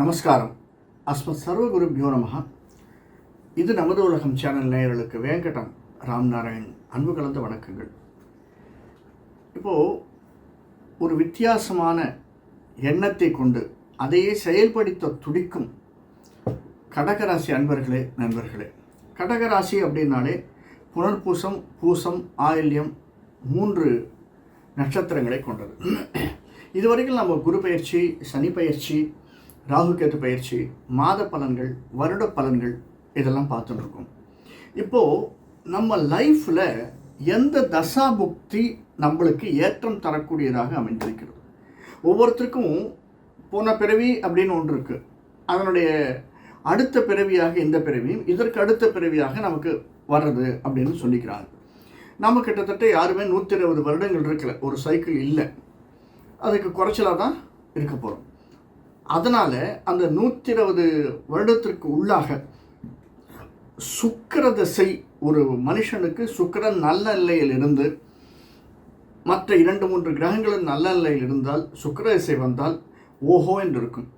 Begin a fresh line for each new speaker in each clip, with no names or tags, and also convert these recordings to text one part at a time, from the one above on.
நமஸ்காரம். அஸ்மத் சர்வகுருபியோ பியோனமஹா இது நமது உலகம் சேனல் நேயர்களுக்கு வேங்கடம் ராம்நாராயண் அன்பு கலந்த வணக்கங்கள். இப்போது ஒரு வித்தியாசமான எண்ணத்தை கொண்டு அதையே செயல்படுத்த துடிக்கும் கடகராசி அன்பர்களே நண்பர்களே. கடகராசி அப்படின்னாலே புனர்பூசம் பூசம் ஆயில்யம் மூன்று நட்சத்திரங்களை கொண்டது. இதுவரைக்கும் நம்ம குரு பயிற்சி சனி பயிற்சி ராகுகேது பயிற்சி மாத பலன்கள் வருட பலன்கள் இதெல்லாம் பார்த்துட்டுருக்கோம் இப்போது நம்ம லைஃப்பில் எந்த தசா புக்தி நம்மளுக்கு ஏற்றம் தரக்கூடியதாக அமைந்திருக்கிறது? ஒவ்வொருத்தருக்கும் போன பிறவி அப்படின்னு ஒன்று இருக்குது அதனுடைய அடுத்த பிறவியாக இந்த பிறவியும் இதற்கு அடுத்த பிறவியாக நமக்கு வர்றது அப்படின்னு சொல்லிக்கிறாங்க. நம்ம கிட்டத்தட்ட யாருமே நூற்றி இருபது வருடங்கள் இருக்கல. ஒரு சைக்கிள் இல்லை. அதுக்கு குறைச்சலாக தான் இருக்க போகிறோம் அதனால் அந்த நூற்றி இருபது வருடத்திற்கு உள்ளாக சுக்கிர திசை ஒரு மனுஷனுக்கு சுக்கரன் நல்ல நிலையில் இருந்து மற்ற இரண்டு மூன்று கிரகங்களும் நல்ல நிலையில் இருந்தால் சுக்கிர திசை வந்தால் ஓஹோ என்று இருக்கும்.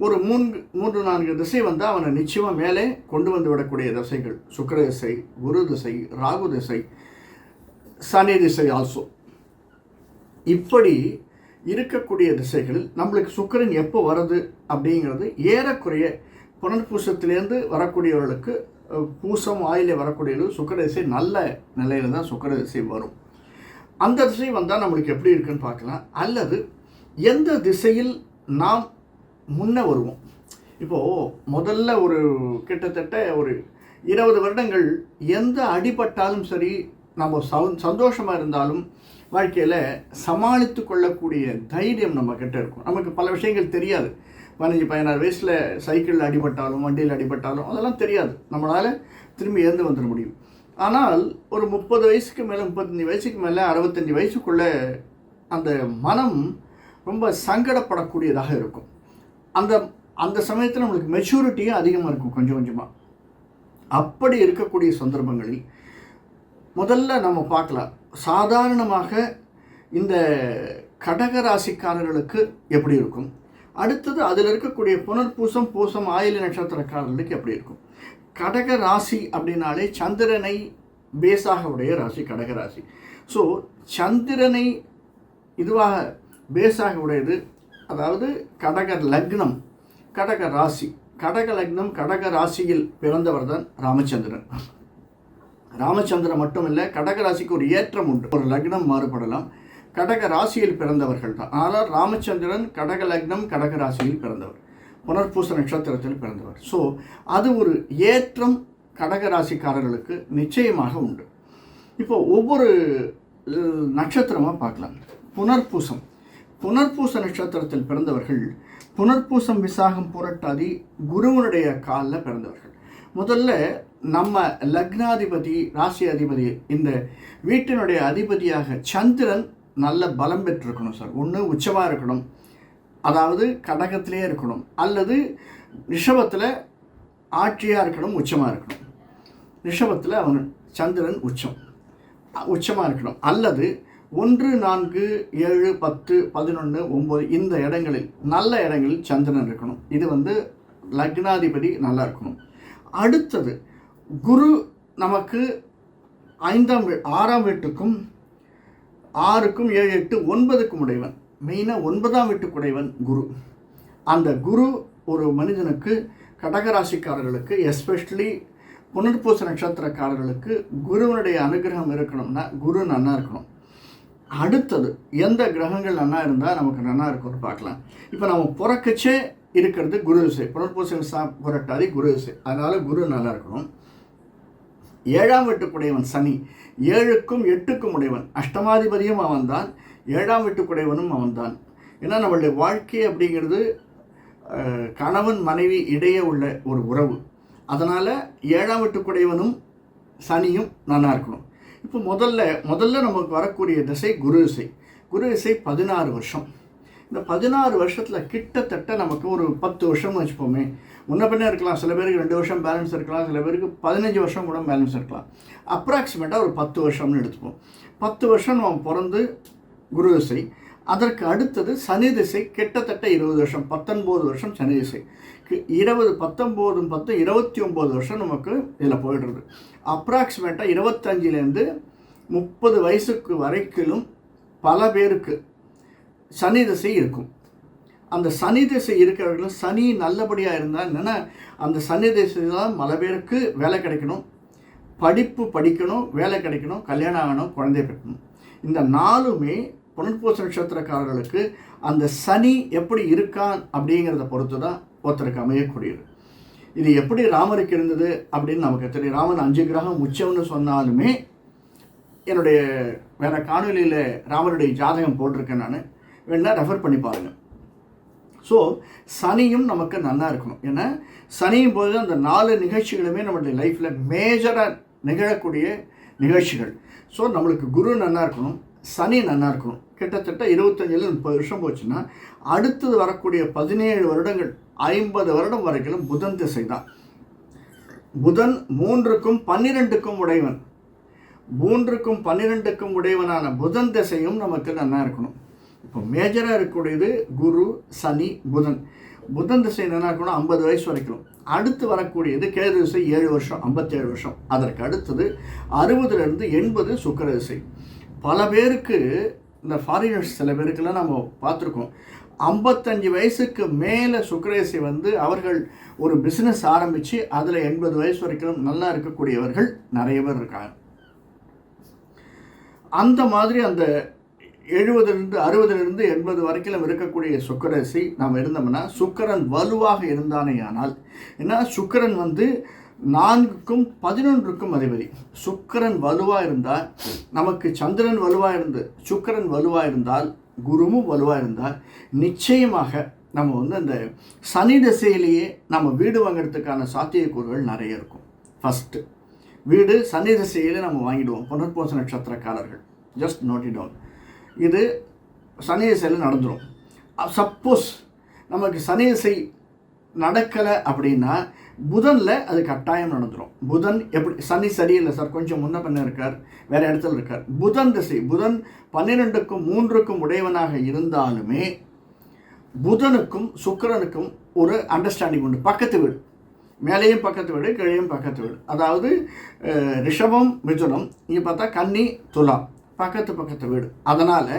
ஒரு மூன்று மூன்று நான்கு திசை வந்தால் அவனை நிச்சயமாக மேலே கொண்டு வந்து விடக்கூடிய திசைகள். சுக்கர திசை குரு திசை ராகு திசை சனி திசை ஆல்சோ இப்படி இருக்கக்கூடிய திசைகளில் நம்மளுக்கு சுக்கரன் எப்போ வருது அப்படிங்கிறது ஏறக்குறைய புனர்பூசத்திலேருந்து வரக்கூடியவர்களுக்கு பூசம் ஆயிலே வரக்கூடியவர்கள் சுக்கர திசை நல்ல நிலையில் தான் சுக்கர திசை வரும். அந்த திசை வந்தால் நம்மளுக்கு எப்படி இருக்குன்னு பார்க்கலாம். அல்லது எந்த திசையில் நாம் முன்ன வருவோம்? இப்போது முதல்ல ஒரு கிட்டத்தட்ட ஒரு இருபது வருடங்கள் எந்த அடிபட்டாலும் சரி நம்ம சௌ சந்தோஷமாக இருந்தாலும் வாழ்க்கையில் சமாளித்து கொள்ளக்கூடிய தைரியம் நம்ம இருக்கும். நமக்கு பல விஷயங்கள் தெரியாது. பதினஞ்சு பதினாறு வயசில் சைக்கிளில் அடிபட்டாலும் வண்டியில் அடிபட்டாலும் அதெல்லாம் தெரியாது. நம்மளால் திரும்பி இறந்து வந்துட முடியும். ஆனால் ஒரு முப்பது வயசுக்கு மேலே முப்பத்தஞ்சு வயசுக்கு மேலே அறுபத்தஞ்சு வயசுக்குள்ளே அந்த மனம் ரொம்ப சங்கடப்படக்கூடியதாக இருக்கும். அந்த அந்த சமயத்தில் நம்மளுக்கு மெச்சூரிட்டியும் அதிகமாக இருக்கும் கொஞ்சம் கொஞ்சமாக அப்படி இருக்கக்கூடிய சந்தர்ப்பங்களில் முதல்ல நம்ம பார்க்கலாம். சாதாரணமாக இந்த கடக ராசிக்காரர்களுக்கு எப்படி இருக்கும்? அடுத்தது அதில் இருக்கக்கூடிய புனர்பூசம் பூசம் ஆயில நட்சத்திரக்காரர்களுக்கு எப்படி இருக்கும்? கடக ராசி அப்படின்னாலே சந்திரனை பேஸாக உடைய ராசி கடக ராசி ஸோ சந்திரனை இதுவாக பேஸாக உடையது அதாவது கடக லக்னம் கடக ராசி. கடக லக்னம் கடக ராசியில் பிறந்தவர் தான் ராமச்சந்திரன். ராமச்சந்திரன் மட்டும் இல்லை கடக ராசிக்கு ஒரு ஏற்றம் உண்டு. ஒரு லக்னம் மாறுபடலாம். கடக ராசியில் பிறந்தவர்கள் தான். ஆனால் ராமச்சந்திரன் கடக லக்னம் கடக ராசியில் பிறந்தவர். புனர்பூச நட்சத்திரத்தில் பிறந்தவர். ஸோ அது ஒரு ஏற்றம் கடக ராசிக்காரர்களுக்கு நிச்சயமாக உண்டு. இப்போ ஒவ்வொரு நட்சத்திரமாக பார்க்கலாம். புனர்பூசம். புனர்பூச நட்சத்திரத்தில் பிறந்தவர்கள் புனர்பூசம் விசாகம் புரட்டாதி குருவனுடைய காலில் பிறந்தவர்கள். முதல்ல நம்ம லக்னாதிபதி ராசி அதிபதி இந்த வீட்டினுடைய அதிபதியாக சந்திரன் நல்ல பலம் பெற்றிருக்கணும் சார். ஒன்று உச்சமாக இருக்கணும். அதாவது கடகத்திலே இருக்கணும். அல்லது ரிஷபத்தில் ஆட்சியாக இருக்கணும் உச்சமாக இருக்கணும். ரிஷபத்தில் அவன் சந்திரன் உச்சம். உச்சமாக இருக்கணும். அல்லது ஒன்று நான்கு ஏழு பத்து பதினொன்று ஒம்பது இந்த இடங்களில் நல்ல இடங்களில் சந்திரன் இருக்கணும். இது வந்து லக்னாதிபதி நல்லா இருக்கணும். அடுத்தது குரு நமக்கு ஐந்தாம் வீ ஆறாம் வீட்டுக்கும் ஆறுக்கும் ஏழு எட்டு ஒன்பதுக்கும் உடையவன். மெயினாக ஒன்பதாம் வீட்டுக்குடையவன் குரு. அந்த குரு ஒரு மனிதனுக்கு கடகராசிக்காரர்களுக்கு எஸ்பெஷலி புனர்பூச நட்சத்திரக்காரர்களுக்கு குருவனுடைய அனுகிரகம் இருக்கணும்னா குரு நன்னா இருக்கணும். அடுத்தது எந்த கிரகங்கள் நன்னா இருந்தால் நமக்கு நன்னா இருக்கும்னு பார்க்கலாம். இப்போ நம்ம பிறக்கச்சே இருக்கிறது குரு விசை புனர்பூச சா புரட்டாதி குரு விசை அதனால் குரு நல்லா இருக்கணும். ஏழாம் வீட்டுக்குடையவன் சனி. ஏழுக்கும் எட்டுக்கும் உடையவன். அஷ்டமாதிபதியும் அவன்தான். ஏழாம் வீட்டுக்குடையவனும் அவன்தான். ஏன்னா நம்மளுடைய வாழ்க்கை அப்படிங்கிறது கணவன் மனைவி இடையே உள்ள ஒரு உறவு. அதனால் ஏழாம் வீட்டுக்குடையவனும் சனியும் நல்லா இருக்கணும். இப்போ முதல்ல முதல்ல நமக்கு வரக்கூடிய திசை குரு இசை. குரு இசை பதினாறு வருஷம். இந்த பதினாறு வருஷத்தில் கிட்டத்தட்ட நமக்கு ஒரு பத்து வருஷம் வச்சுப்போமே. முன்ன பின்ன இருக்கலாம். சில பேருக்கு ரெண்டு வருஷம் பேலன்ஸ் இருக்கலாம். சில பேருக்கு பதினஞ்சு வருஷம் கூட பேலன்ஸ் இருக்கலாம். அப்ராக்சிமேட்டாக ஒரு பத்து வருஷம்னு எடுத்துப்போம். பத்து வருஷம் நம்ம பிறந்து குரு திசை அதற்கு அடுத்தது சனி திசை கிட்டத்தட்ட இருபது வருஷம். பத்தொன்பது வருஷம் சனி திசை. கி- இருபது பத்தொம்போதும் பத்து இருபத்தி ஒம்பது வருஷம் நமக்கு இதில் போயிடுறது அப்ராக்சிமேட்டாக இருபத்தஞ்சிலேருந்து முப்பது வயசுக்கு வரைக்கும் பல பேருக்கு சனி திசை இருக்கும். அந்த சனி திசை இருக்கிறவர்களும் சனி நல்லபடியாக இருந்தால் என்னென்னா அந்த சனி திசையில் தான் பல பேருக்கு வேலை கிடைக்கணும். படிப்பு படிக்கணும் வேலை கிடைக்கணும் கல்யாணம் ஆகணும் குழந்தை பெற்றணும் இந்த நாலுமே புனர்பூச நட்சத்திரக்காரர்களுக்கு அந்த சனி எப்படி இருக்கான் அப்படிங்கிறத பொறுத்து தான் ஒருத்தருக்கு அமையக்கூடியது. இது எப்படி ராமருக்கு இருந்தது அப்படின்னு நமக்கு தெரியும். ராமன் அஞ்சு கிரகம் உச்சம்னு சொன்னாலுமே என்னுடைய வேற காணொலியில் ராமருடைய ஜாதகம் போட்டிருக்கேன் நான். வேணா ரெஃபர் பண்ணி பாருங்கள் ஸோ சனியும் நமக்கு நல்லா இருக்கணும். ஏன்னா சனியும் போது அந்த நாலு நிகழ்ச்சிகளுமே நம்மளுடைய லைஃப்பில் மேஜராக நிகழக்கூடிய நிகழ்ச்சிகள். ஸோ நம்மளுக்கு குரு நல்லா இருக்கணும். சனி நல்லா இருக்கணும். கிட்டத்தட்ட இருபத்தஞ்சில் முப்பது வருஷம் போச்சுன்னா அடுத்தது வரக்கூடிய பதினேழு வருடங்கள் ஐம்பது வருடம் வரைக்கும் புதன் திசை தான். புதன் மூன்றுக்கும் பன்னிரெண்டுக்கும் உடையவன். மூன்றுக்கும் பன்னிரெண்டுக்கும் உடையவனான புதன் திசையும் நமக்கு நல்லா இருக்கணும். இப்போ மேஜராக இருக்கக்கூடியது குரு சனி புதன். புதன் திசை என்ன இருக்கணும் ஐம்பது வயசு வரைக்கும் அடுத்து வரக்கூடியது கேது திசை ஏழு வருஷம் ஐம்பத்தேழு வருஷம். அதற்கு அடுத்தது அறுபதுலேருந்து எண்பது சுக்கர திசை. பல பேருக்கு இந்த ஃபாரினர்ஸ் சில பேருக்கெல்லாம் நம்ம பார்த்துருக்கோம். ஐம்பத்தஞ்சு வயசுக்கு மேலே சுக்ரேசி வந்து அவர்கள் ஒரு பிஸ்னஸ் ஆரம்பித்து அதில் எண்பது வயசு வரைக்கும் நல்லா இருக்கக்கூடியவர்கள் நிறைய பேர் இருக்காங்க. அந்த மாதிரி அந்த எழுபதுலேருந்து அறுபதுலேருந்து எண்பது வரைக்கும் இருக்கக்கூடிய சுக்கரசி நாம் இருந்தோம்னா சுக்கரன் வலுவாக இருந்தானே ஆனால் ஏன்னா சுக்கரன் வந்து நான்குக்கும் பதினொன்றுக்கும் அதிபதி. சுக்கரன் வலுவாக இருந்தால் நமக்கு சந்திரன் வலுவாக இருந்து சுக்கிரன் வலுவாக இருந்தால் குருவும் வலுவாக இருந்தால் நிச்சயமாக நம்ம வந்து அந்த சனி திசையிலேயே நம்ம வீடு வாங்குறதுக்கான சாத்தியக்கூறுகள் நிறைய இருக்கும். ஃபஸ்ட்டு வீடு சனி திசையிலே நம்ம வாங்கிடுவோம். புனர்போச நட்சத்திரக்காரர்கள். ஜஸ்ட் நோட்டி டவுன் இது சனி திசையில் நடந்துடும் சப்போஸ் நமக்கு சனி திசை நடக்கலை அப்படின்னா புதனில் அது கட்டாயம் நடந்துடும் புதன் எப்படி சனி சரியில்லை சார் கொஞ்சம் முன்ன பண்ண இருக்கார் வேறு இடத்துல இருக்கார். புதன் திசை புதன் பன்னிரெண்டுக்கும் மூன்றுக்கும் உடையவனாக இருந்தாலுமே புதனுக்கும் சுக்கரனுக்கும் ஒரு அண்டர்ஸ்டாண்டிங் உண்டு. பக்கத்து வீடு மேலேயும் பக்கத்து வீடு கீழேயும் பக்கத்து வீடு. அதாவது ரிஷபம் மிதுனம் இங்கே பார்த்தா கன்னி துலாம் பக்கத்து பக்கத்து வீடு. அதனால்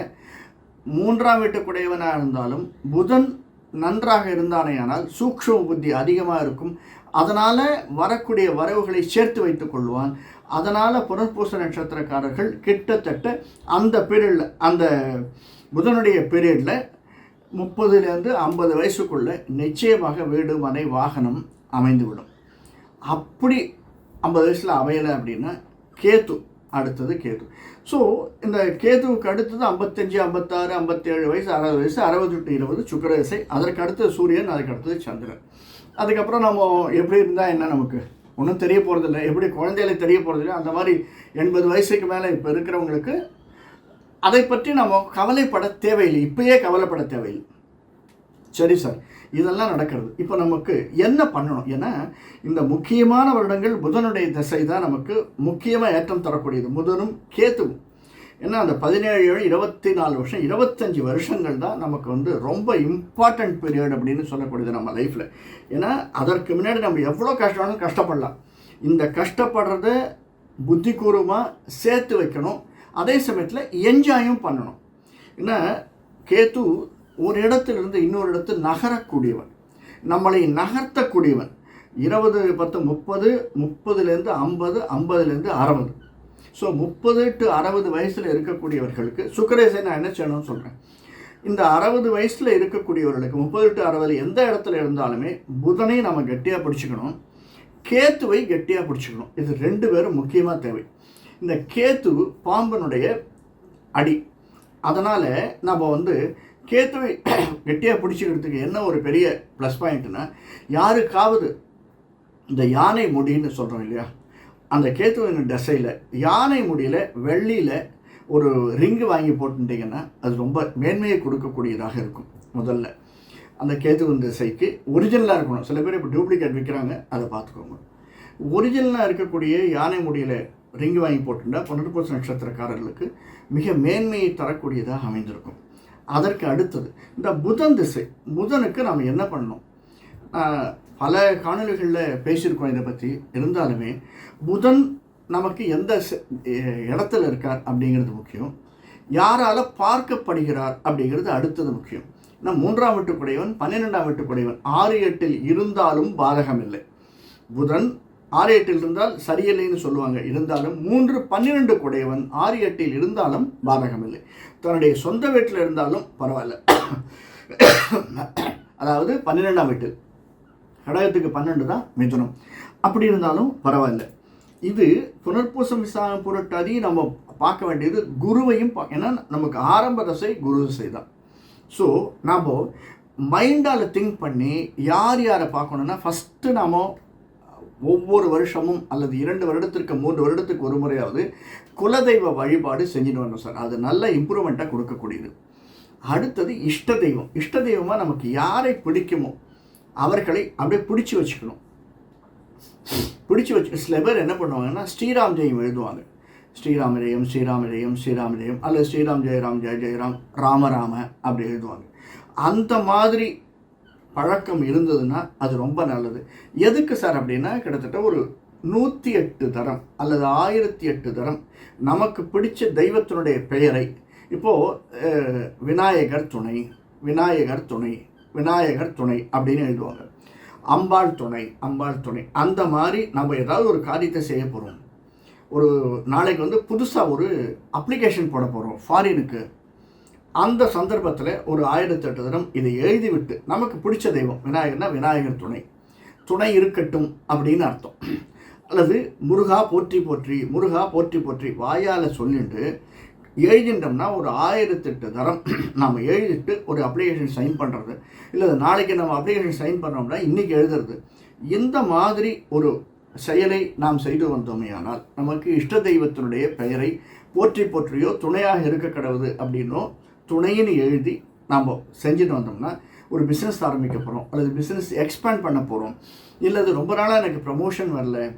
மூன்றாம் வீட்டுக்குடையவனாக இருந்தாலும் புதன் நன்றாக இருந்தானேயானால் சூக்ஷ்ம புத்தி அதிகமாக இருக்கும். அதனால் வரக்கூடிய வரவுகளை சேர்த்து வைத்துக் கொள்வான். அதனால் புனர்பூச நட்சத்திரக்காரர்கள் கிட்டத்தட்ட அந்த பீரியடில் அந்த புதனுடைய பீரியடில் முப்பதுலேருந்து ஐம்பது வயசுக்குள்ளே நிச்சயமாக வீடு மனை வாகனம் அமைந்துவிடும். அப்படி ஐம்பது வயசில் அமையலை அப்படின்னா கேத்து அடுத்தது கேது. ஸோ இந்த கேதுவுக்கு அடுத்தது ஐம்பத்தஞ்சு ஐம்பத்தாறு ஐம்பத்தேழு வயசு அறுபது வயசு அறுபது டு இருபது சுக்கரவசை அதற்கு அடுத்தது சூரியன் அதுக்கு அடுத்தது சந்திரன். அதுக்கப்புறம் நம்ம எப்படி இருந்தால் என்ன நமக்கு? ஒன்றும் தெரிய போகிறதில்ல எப்படி குழந்தைகளை தெரிய போகிறதில்ல அந்த மாதிரி எண்பது வயசுக்கு மேலே இப்போ இருக்கிறவங்களுக்கு அதை பற்றி நம்ம கவலைப்பட தேவையில்லை. இப்பயே கவலைப்பட தேவையில்லை. சரி சார் இதெல்லாம் நடக்கிறது. இப்போ நமக்கு என்ன பண்ணணும்? ஏன்னா இந்த முக்கியமான வருடங்கள் புதனுடைய திசை தான் நமக்கு முக்கியமாக ஏற்றம் தரக்கூடியது புதனும் கேத்துவும். ஏன்னா அந்த பதினேழு ஏழு இருபத்தி நாலு வருஷம் இருபத்தஞ்சி வருஷங்கள் தான் நமக்கு வந்து ரொம்ப இம்பார்ட்டன்ட் பீரியட் அப்படின்னு சொல்லக்கூடியது நம்ம லைஃப்பில் ஏன்னா அதற்கு முன்னாடி நம்ம எவ்வளோ கஷ்டம்னாலும் கஷ்டப்படலாம். இந்த கஷ்டப்படுறத புத்திகூர்வமாக சேர்த்து வைக்கணும். அதே சமயத்தில் என்ஜாயும் பண்ணணும். ஏன்னா கேத்து ஒரு இடத்திலிருந்து இன்னொரு இடத்து நகரக்கூடியவன். நம்மளை நகர்த்தக்கூடியவன். இருபது பத்து முப்பது முப்பதுலேருந்து ஐம்பது ஐம்பதுலேருந்து அறுபது. ஸோ முப்பது டு அறுபது வயசில் இருக்கக்கூடியவர்களுக்கு சுக்கரேசை நான் என்ன செய்யணும்னு சொல்கிறேன் இந்த அறுபது வயசில் இருக்கக்கூடியவர்களுக்கு முப்பது டு அறுபது எந்த இடத்துல இருந்தாலுமே புதனை நம்ம கெட்டியாக பிடிச்சிக்கணும். கேத்துவை கெட்டியாக பிடிச்சிக்கணும். இது ரெண்டு பேரும் முக்கியமாக தேவை. இந்த கேத்து பாம்பனுடைய அடி. அதனால் நம்ம வந்து கேத்துவை கெட்டியாக பிடிச்சிக்கிறதுக்கு என்ன ஒரு பெரிய ப்ளஸ் பாயிண்ட்னா யாருக்காவது இந்த யானை முடின்னு சொல்கிறோம் இல்லையா? அந்த கேத்துவின் டசையில் யானை முடியில் வெள்ளியில் ஒரு ரிங்கு வாங்கி போட்டுட்டீங்கன்னா அது ரொம்ப மேன்மையை கொடுக்கக்கூடியதாக இருக்கும் முதல்ல. அந்த கேத்துவின் திசைக்கு ஒரிஜினலாக இருக்கணும். சில பேர் இப்போ டூப்ளிகேட் விற்கிறாங்க அதை பார்த்துக்கோங்க. ஒரிஜினலாக இருக்கக்கூடிய யானை முடியில் ரிங்கு வாங்கி போட்டுட்டா புனர்பூச நட்சத்திரக்காரர்களுக்கு மிக மேன்மையை தரக்கூடியதாக அமைந்திருக்கும். அதற்கு அடுத்தது இந்த புதன் திசை. புதனுக்கு நாம் என்ன பண்ணணும்? பல காணொலிகளில் பேசியிருக்கோம் இதை பற்றி இருந்தாலுமே புதன் நமக்கு எந்த இடத்துல இருக்கார் அப்படிங்கிறது முக்கியம். யாரால் பார்க்கப்படுகிறார் அப்படிங்கிறது அடுத்தது முக்கியம். ஏன்னா மூன்றாம் வீட்டுக்குடையவன் பன்னிரெண்டாம் வீட்டுக்குடையவன் ஆறு எட்டில் இருந்தாலும் பாதகம் இல்லை புதன் ஆறு எட்டில் இருந்தால் சரியில்லைன்னு சொல்லுவாங்க. இருந்தாலும் மூன்று பன்னிரெண்டு குடையவன் ஆறு எட்டில் இருந்தாலும் பாதகமில்லை. தன்னுடைய சொந்த வீட்டில் இருந்தாலும் பரவாயில்ல. அதாவது பன்னிரெண்டாம் வீட்டு. கடகத்துக்கு பன்னெண்டு தான் மிதுனம். அப்படி இருந்தாலும் பரவாயில்ல. இது புனர்பூசம் விசாரணை புரட்டாதி நம்ம பார்க்க வேண்டியது குருவையும் பா- ஏன்னா நமக்கு ஆரம்ப தசை குரு தசை தான். ஸோ நாம் மைண்டால் திங்க் பண்ணி யார் யாரை பார்க்கணுன்னா ஃபஸ்ட்டு நாம் ஒவ்வொரு வருஷமும் அல்லது இரண்டு வருடத்திற்கு மூன்று வருடத்துக்கு ஒரு முறையாவது குலதெய்வ வழிபாடு செஞ்சுட்டு வரணும் சார். அது நல்ல இம்ப்ரூவ்மெண்ட்டாக கொடுக்கக்கூடியது. அடுத்தது இஷ்ட தெய்வம். இஷ்ட தெய்வமாக நமக்கு யாரை பிடிக்குமோ அவர்களை அப்படியே பிடிச்சி வச்சுக்கணும். பிடிச்சி வச்சு சில பேர் என்ன பண்ணுவாங்கன்னா ஸ்ரீராம் ஜெயம் எழுதுவாங்க. ஸ்ரீராம ஜெயம் ஸ்ரீராம ஜெயம் ஸ்ரீராம ஜெயம் அல்லது ஸ்ரீராம் ஜெயராம் ஜெய ஜெயராம் ராம ராம அப்படி எழுதுவாங்க. அந்த மாதிரி பழக்கம் இருந்ததுன்னா அது ரொம்ப நல்லது. எதுக்கு சார் அப்படின்னா கிட்டத்தட்ட ஒரு நூற்றி எட்டு தரம் அல்லது ஆயிரத்தி எட்டு தரம் நமக்கு பிடிச்ச தெய்வத்தினுடைய பெயரை. இப்போது விநாயகர் துணை விநாயகர் துணை விநாயகர் துணை அப்படின்னு எழுதுவாங்க. அம்பாள் துணை அம்பாள் துணை. அந்த மாதிரி நம்ம ஏதாவது ஒரு காரியத்தை செய்ய போகிறோம் ஒரு நாளைக்கு வந்து புதுசாக ஒரு அப்ளிகேஷன் போட போகிறோம் ஃபாரினுக்கு அந்த சந்தர்ப்பத்தில் ஒரு ஆயிரத்தி எட்டு தினம் இதை எழுதிவிட்டு நமக்கு பிடிச்ச தெய்வம் விநாயகர்னா விநாயகர் துணை. துணை இருக்கட்டும் அப்படின்னு அர்த்தம். அல்லது முருகா போற்றி போற்றி முருகா போற்றி போற்றி வாயால் சொல்லிட்டு எழுதிட்டோம்னா ஒரு ஆயிரத்தெட்டு தரம் நாம் எழுதிட்டு ஒரு அப்ளிகேஷன் சைன் பண்ணுறது இல்லை நாளைக்கு நம்ம அப்ளிகேஷன் சைன் பண்ணோம்னா இன்றைக்கி எழுதுறது. இந்த மாதிரி ஒரு செயலை நாம் செய்து வந்தோமேயானால் நமக்கு இஷ்ட தெய்வத்தினுடைய பெயரை போற்றி போற்றியோ துணையாக இருக்க கடவுது அப்படின்னோ துணைன்னு எழுதி நாம் செஞ்சுட்டு வந்தோம்னா ஒரு பிஸ்னஸ் ஆரம்பிக்க போகிறோம் அல்லது பிஸ்னஸ் எக்ஸ்பேண்ட் பண்ண போகிறோம் இல்லை அது ரொம்ப நாளாக எனக்கு ப்ரமோஷன் வரல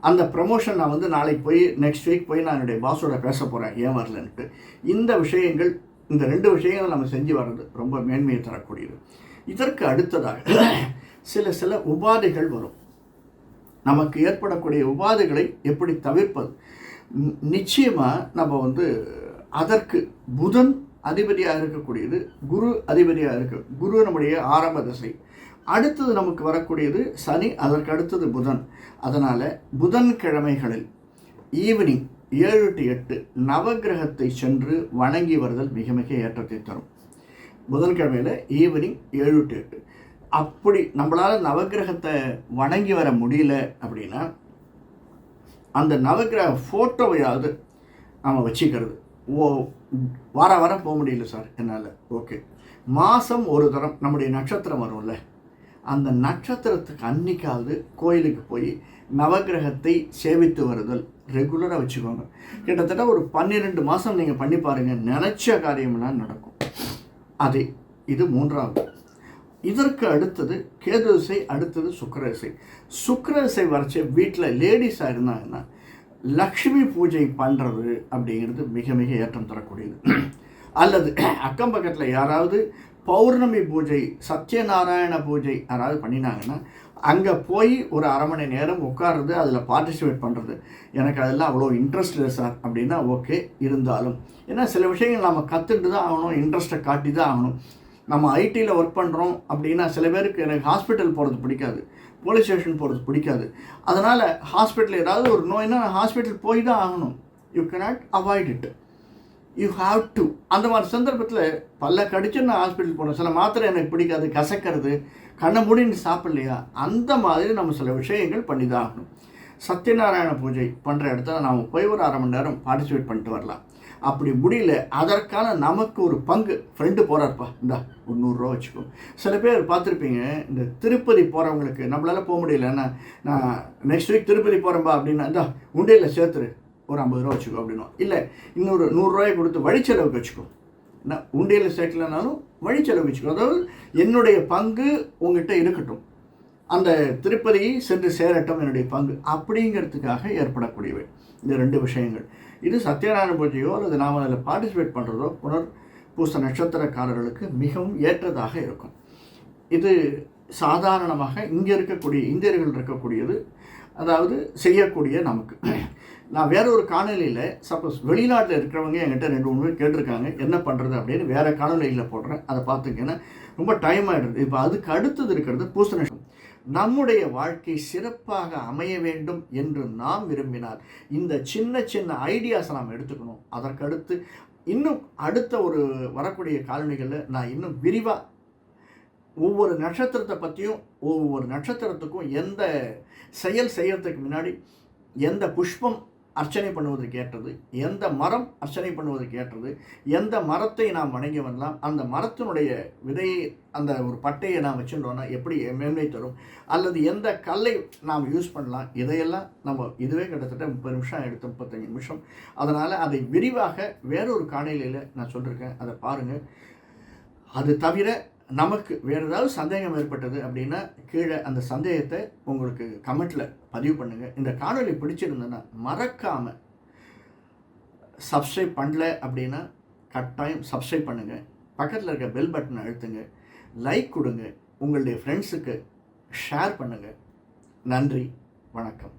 அந்த ப்ரமோஷன் நான் வந்து நாளைக்கு போய் நெக்ஸ்ட் வீக் போய் நான் என்னுடைய பாஸோட பேச போகிறேன் ஏன் வரலன்ட்டு இந்த விஷயங்கள் இந்த ரெண்டு விஷயங்கள் நம்ம செஞ்சு வர்றது ரொம்ப மேன்மையை தரக்கூடியது. இதற்கு அடுத்ததாக சில சில உபாதைகள் வரும். நமக்கு ஏற்படக்கூடிய உபாதைகளை எப்படி தவிர்ப்பது? நிச்சயமாக நம்ம வந்து அதற்கு புதன் அதிபதியாக இருக்கக்கூடியது குரு அதிபதியாக இருக்கு குரு நம்முடைய ஆரம்ப திசை. அடுத்தது நமக்கு வரக்கூடியது சனி அதற்கு அடுத்தது புதன். அதனால் புதன்கிழமைகளில் ஈவினிங் ஏழு டு எட்டு நவக்கிரகத்தை சென்று வணங்கி வருதல் மிக மிக ஏற்றத்தை தரும். புதன்கிழமையில் ஈவினிங் ஏழு டு எட்டு. அப்படி நம்மளால் நவக்கிரகத்தை வணங்கி வர முடியல அப்படின்னா அந்த நவக்கிரக ஃபோட்டோவையாவது நம்ம வச்சுக்கிறது. ஓ வார வாரம் போக முடியல சார் என்னால். ஓகே மாதம் ஒரு தரம் நம்முடைய நட்சத்திரம் வரும்ல. அந்த நட்சத்திரத்துக்கு அன்னைக்காவது கோயிலுக்கு போய் நவக்கிரகத்தை சேவித்து வருதல் ரெகுலராக வச்சுக்கோங்க. கிட்டத்தட்ட ஒரு பன்னிரெண்டு மாதம் நீங்கள் பண்ணி பாருங்கள் நினச்ச காரியமெல்லாம் நடக்கும். அது இது மூன்றாவது. இதற்கு அடுத்தது கேது அடுத்தது சுக்கிர திசை. சுக்கிர வரைச்ச வீட்டில் லேடிஸாக இருந்தாங்கன்னா லக்ஷ்மி பூஜை பண்ணுறது அப்படிங்கிறது மிக மிக ஏற்றம் தரக்கூடியது. அல்லது அக்கம் பக்கத்தில் யாராவது பௌர்ணமி பூஜை சத்யநாராயண பூஜை யாராவது பண்ணினாங்கன்னா அங்கே போய் ஒரு அரை மணி நேரம் உட்கார்றது அதில் பார்ட்டிசிபேட் பண்ணுறது எனக்கு அதெல்லாம் அவ்வளோ இன்ட்ரெஸ்ட் இல்லை சார் அப்படின்னா ஓகே இருந்தாலும். ஏன்னா சில விஷயங்கள் நம்ம கற்றுட்டு தான் ஆகணும் இன்ட்ரெஸ்ட்டை காட்டி தான் ஆகணும். நம்ம ஐடியில் ஒர்க் பண்ணுறோம் அப்படின்னா சில பேருக்கு எனக்கு ஹாஸ்பிட்டல் போகிறது பிடிக்காது. போலீஸ் ஸ்டேஷன் போகிறது பிடிக்காது. அதனால் ஹாஸ்பிட்டல் ஏதாவது ஒரு நோய்னா ஹாஸ்பிட்டல் போய் தான் ஆகணும். You cannot avoid it you have to அந்த மாதிரி சந்தர்ப்பத்தில் பல்ல கடிச்சு நான் ஹாஸ்பிட்டல் போனேன் சில மாத்திரை எனக்கு பிடிக்காது கசக்கிறது கண்ணை மூடின்னு சாப்பிட்லையா? அந்த மாதிரி நம்ம சில விஷயங்கள் பண்ணி தான் ஆகணும். சத்யநாராயண பூஜை பண்ணுற இடத்துல நாம் போய் ஒரு அரை மணி நேரம் பார்ட்டிசிபேட் பண்ணிட்டு வரலாம். அப்படி முடியல அதற்கான நமக்கு ஒரு பங்கு. ஃப்ரெண்டு போகிறாருப்பா இந்தா ஒரு நூறுரூவா வச்சுக்கோ. சில பேர் பார்த்துருப்பீங்க இந்த திருப்பதி போகிறவங்களுக்கு நம்மளால போக முடியலன்னா நான் நெக்ஸ்ட் வீக் திருப்பதி போகிறேன்பா அப்படின்னா இந்தா உண்டையில் சேர்த்துரு. ஒரு ஐம்பது ரூபா வச்சுக்கோ அப்படின்னா. இல்லை இன்னொரு நூறுரூவாயை கொடுத்து வழிச்செலவுக்கு வச்சுக்கோ. என்ன உண்டியலில் சேர்க்கலனாலும் வழிச்செலவு வச்சுக்கோ. அதாவது என்னுடைய பங்கு உங்ககிட்ட இருக்கட்டும். அந்த திருப்பதி சென்று சேரட்டும் என்னுடைய பங்கு அப்படிங்கிறதுக்காக ஏற்படக்கூடியவை. இந்த ரெண்டு விஷயங்கள். இது சத்யநாராயண பூஜையோ அல்லது நாம் அதில் பார்ட்டிசிபேட் பண்ணுறதோ புனர் பூச நட்சத்திரக்காரர்களுக்கு மிகவும் ஏற்றதாக இருக்கும். இது சாதாரணமாக இங்கே இருக்கக்கூடிய இந்தியர்கள் இருக்கக்கூடியது அதாவது செய்யக்கூடிய நமக்கு. நான் வேற ஒரு காணொலியில் சப்போஸ் வெளிநாட்டில் இருக்கிறவங்க என்கிட்ட ரெண்டு மூணு பேர் கேட்டிருக்காங்க என்ன பண்ணுறது அப்படின்னு வேறு காணொலியில் போடுறேன் அதை பார்த்துங்கன்னா ரொம்ப டைம் ஆகிடுது இப்போ அதுக்கு அடுத்தது இருக்கிறது பூச நட்சத்திரம். நம்முடைய வாழ்க்கை சிறப்பாக அமைய வேண்டும் என்று நாம் விரும்பினால் இந்த சின்ன சின்ன ஐடியாஸை நாம் எடுத்துக்கணும். அதற்கடுத்து இன்னும் அடுத்த ஒரு வரக்கூடிய காலனிகளில் நான் இன்னும் விரிவாக ஒவ்வொரு நட்சத்திரத்தை பற்றியும் ஒவ்வொரு நட்சத்திரத்துக்கும் எந்த செயல் செய்யறதுக்கு முன்னாடி எந்த புஷ்பம் அர்ச்சனை பண்ணுவதற்கு ஏற்றது எந்த மரம் அர்ச்சனை பண்ணுவதற்கு ஏற்றது எந்த மரத்தை நாம் வணங்கி வரலாம் அந்த மரத்தினுடைய விதையை அந்த ஒரு பட்டையை நாம் வச்சுட்டோம்னா எப்படி மேன்மை தரும் அல்லது எந்த கல்லை நாம் யூஸ் பண்ணலாம் இதையெல்லாம் நம்ம இதுவே கிட்டத்தட்ட முப்பது நிமிஷம் எடுத்து முப்பத்தஞ்சு நிமிஷம். அதனால் அதை விரிவாக வேறொரு காணொலியில் நான் சொல்லியிருக்கேன் அதை பாருங்கள் அது தவிர நமக்கு வேறு ஏதாவது சந்தேகம் ஏற்பட்டது அப்படின்னா கீழே அந்த சந்தேகத்தை உங்களுக்கு கமெண்ட்டில் பதிவு பண்ணுங்கள் இந்த காணொலி பிடிச்சிருந்ததுன்னா மறக்காமல் சப்ஸ்கிரைப் பண்ணல அப்படின்னா கட்டாயம் சப்ஸ்கிரைப் பண்ணுங்கள் பக்கத்தில் இருக்க பெல் பட்டனை அழுத்துங்க. லைக் கொடுங்க. உங்களுடைய ஃப்ரெண்ட்ஸுக்கு ஷேர் பண்ணுங்கள் நன்றி. வணக்கம்.